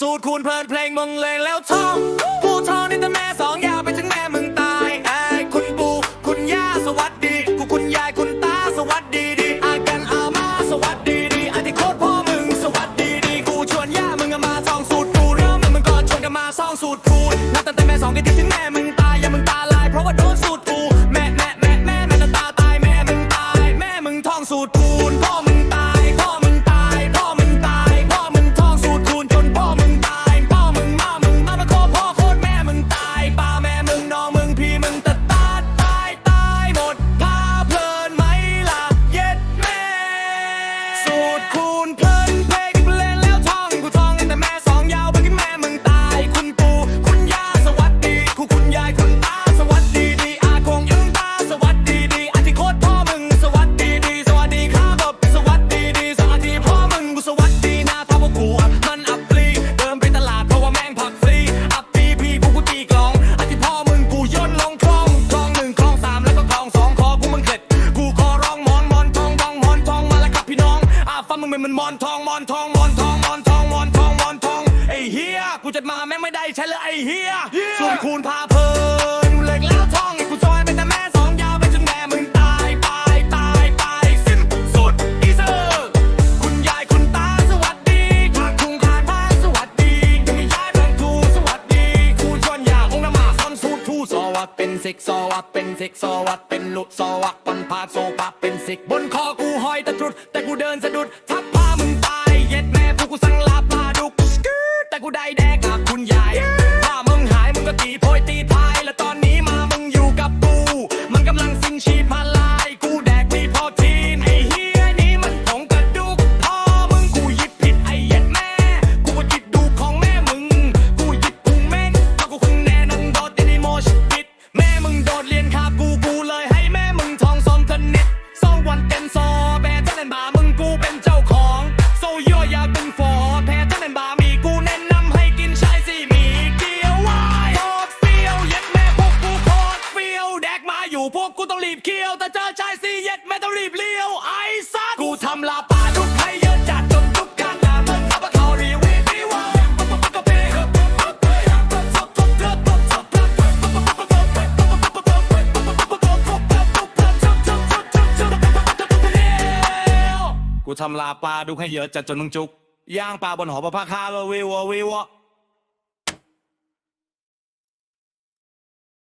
สูตรคูณเพลินเพลงมึงเลยแล้วท่อง ผู้ทองนี่แต่แม่สองยาวไปถึงแม่มึงตา ไม่มันมอนทองมอนทองมอนทองมอนทองมอนทองมอนทองไอ้เฮียกูจะมาแม่งไม่ได้ใช่เลยไอ้เฮียส่วนคูณพาเพลิน สิกซอวัดเป็นสิกซอวัดเป็นลุซอวักปันพาโซปะเป็นสิกบนคอกูห้อยตะตรุด แต่กูเดินสะดุดทับผ้ามึงตาย เย็ดแม่พวกกูสั่งลาปลาดุกแต่กูได้แดกกับคุณยาย เป็นฟอแพ้จะเป็นบามีกูแนะนำให้กินชายสี่มีเกี๊ยววายโคตรฟี้วเย็ดแม่พวกกูโคตรฟี้วแดกมาอยู่พวกกูต้องรีบเคี้ยวแต่เจอชายสี่เย็ดแม่ต้องรีบเลี้ยวไอ้สัสกูทำลาปาทุกไทเยอะจัดจนทุกการลาเมืออัปทรีวีดีวายกูทำลาปลาดุให้เยอะจัดจนต้องจุก ย่างปลาบนหอประภาคาวะเววะเววะ